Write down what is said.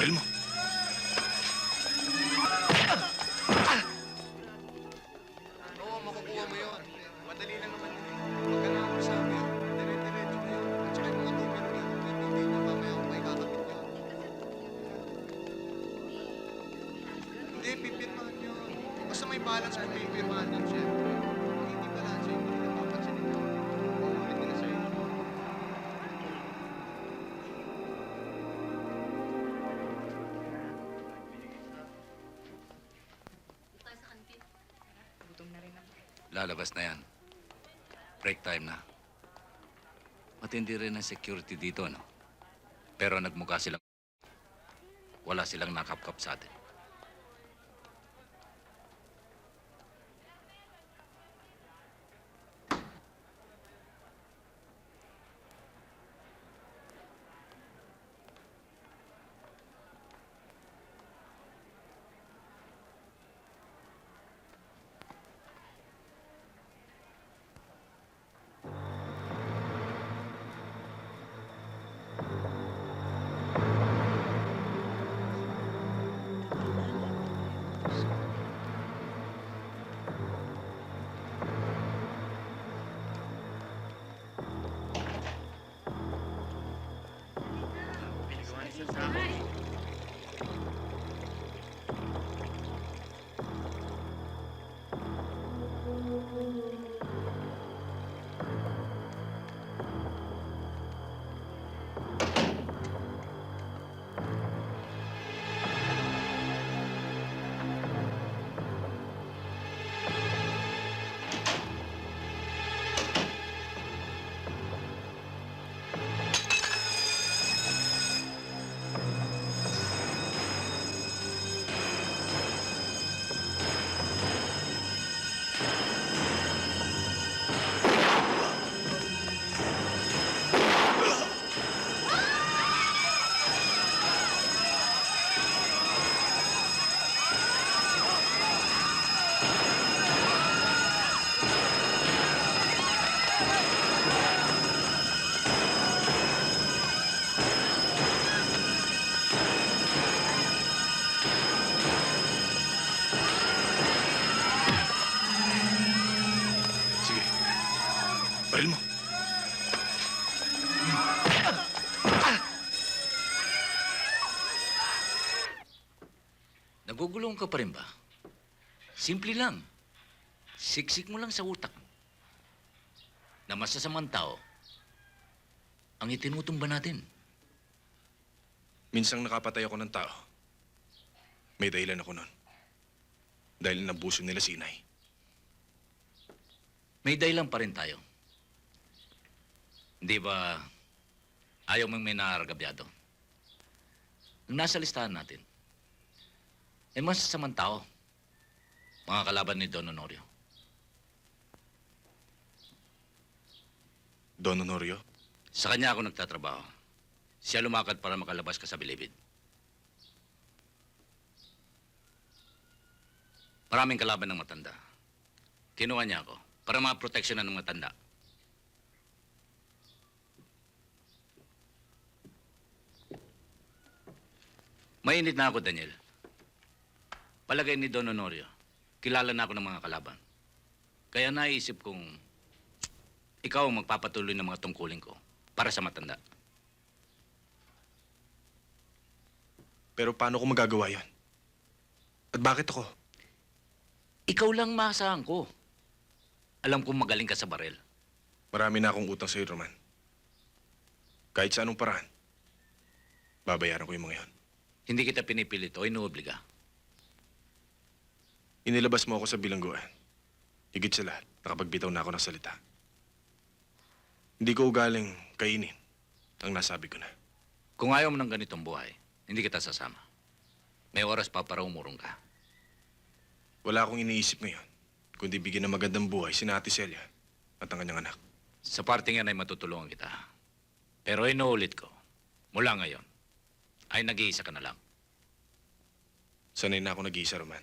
Baril mo. Makukuha mo yun. Madali lang naman yun. Huwag ka na sa amin. Dire-diretso mo yun. At saka yung mga tumira niyo, hindi niyo mamaya ako may yun. Pipirmahan yun. Basta may balance kung pipirmahan yun, syempre. Lalabas na yan. Break time na. Matindi rin ang security dito, no? Pero nagmukha silang... Wala silang nakapkap sa atin. is now. Baril mo. Nagugulong ka pa rin ba? Simple lang. Siksik mo lang sa utak mo. Na masasamang tao ang itinutumba natin. Minsang nakapatay ako ng tao. May dahilan ako nun. Dahil nabuso nila si inay. May dahilan pa rin tayo. Hindi ba ayaw mong may naaragabyado? Nung nasa listahan natin, eh masasamang tao. Mga kalaban ni Don Honorio. Don Honorio? Sa kanya ako nagtatrabaho. Siya lumakad para makalabas ka sa bilibid. Maraming kalaban ng matanda. Kinuha niya ako para maproteksyonan ng matanda. Mainit na ako, Daniel. Palagay ni Don Honorio, kilala na ako ng mga kalaban. Kaya naisip kong ikaw ang magpapatuloy ng mga tungkulin ko para sa matanda. Pero paano ko magagawa yan? At bakit ako? Ikaw lang maasahan ko. Alam kong magaling ka sa barel. Marami na akong utang sa'yo, Roman. Kahit sa anong paraan, babayaran ko yung mga yon. Hindi kita pinipilit o inuobliga. Inilabas mo ako sa bilangguan. Higit sa lahat, nakapagbitaw na ako ng salita. Hindi ko ugaling kainin ang nasabi ko na. Kung ayaw mo ng ganitong buhay, hindi kita sasama. May oras pa para umurong ka. Wala akong iniisip ngayon, kundi bigyan ng magandang buhay si Ate Celia at ang kanyang anak. Sa parting yan ay matutulungan kita. Pero inuulit ko, mula ngayon, ay nag-iisa ka na lang. Sanay na ako nag-iisa, Roman.